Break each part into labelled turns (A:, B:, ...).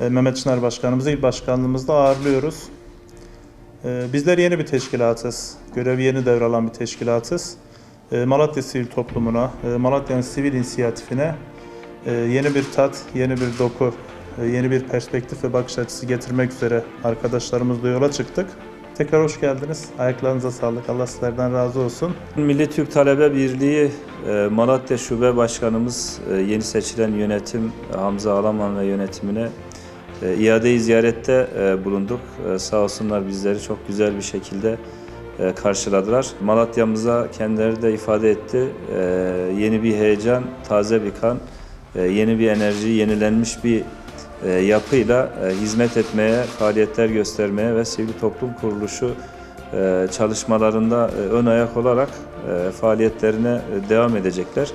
A: e, Mehmet Çınar Başkanımızı il başkanlığımızda ağırlıyoruz. E, Bizler yeni bir teşkilatız. Görevi yeni devralan bir teşkilatız. E, Malatya sivil toplumuna, Malatya'nın sivil inisiyatifine yeni bir tat, yeni bir doku, yeni bir perspektif ve bakış açısı getirmek üzere arkadaşlarımızla yola çıktık. Tekrar hoş geldiniz. Ayaklarınıza sağlık. Allah sizlerden razı olsun.
B: Milli Türk Talebe Birliği Malatya Şube Başkanımız yeni seçilen yönetim Hamza Alaman ve yönetimine iade-i ziyarette e, bulunduk. E, Sağ olsunlar bizleri çok güzel bir şekilde e, karşıladılar. Malatya'mıza kendileri de ifade etti. E, Yeni bir heyecan, taze bir kan, e, yeni bir enerji, yenilenmiş bir e, yapıyla e, hizmet etmeye, faaliyetler göstermeye ve sivil toplum kuruluşu e, çalışmalarında e, ön ayak olarak e, faaliyetlerine e, devam edecekler.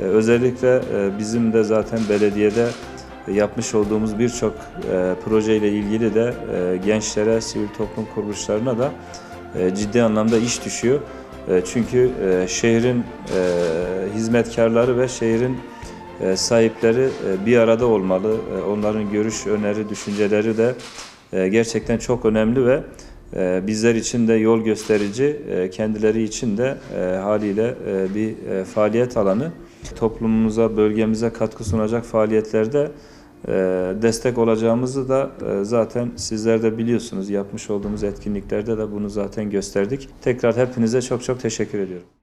B: E, Özellikle e, bizim de zaten belediyede yapmış olduğumuz birçok e, projeyle ilgili de e, gençlere, sivil toplum kuruluşlarına da e, ciddi anlamda iş düşüyor. E, Çünkü e, şehrin e, hizmetkarları ve şehrin e, sahipleri e, bir arada olmalı. E, Onların görüş, öneri, düşünceleri de e, gerçekten çok önemli ve e, bizler için de yol gösterici, e, kendileri için de e, haliyle e, bir e, faaliyet alanı. Toplumumuza, bölgemize katkı sunacak faaliyetlerde destek olacağımızı da e, zaten sizler de biliyorsunuz. Yapmış olduğumuz etkinliklerde de bunu zaten gösterdik. Tekrar hepinize çok çok teşekkür ediyorum.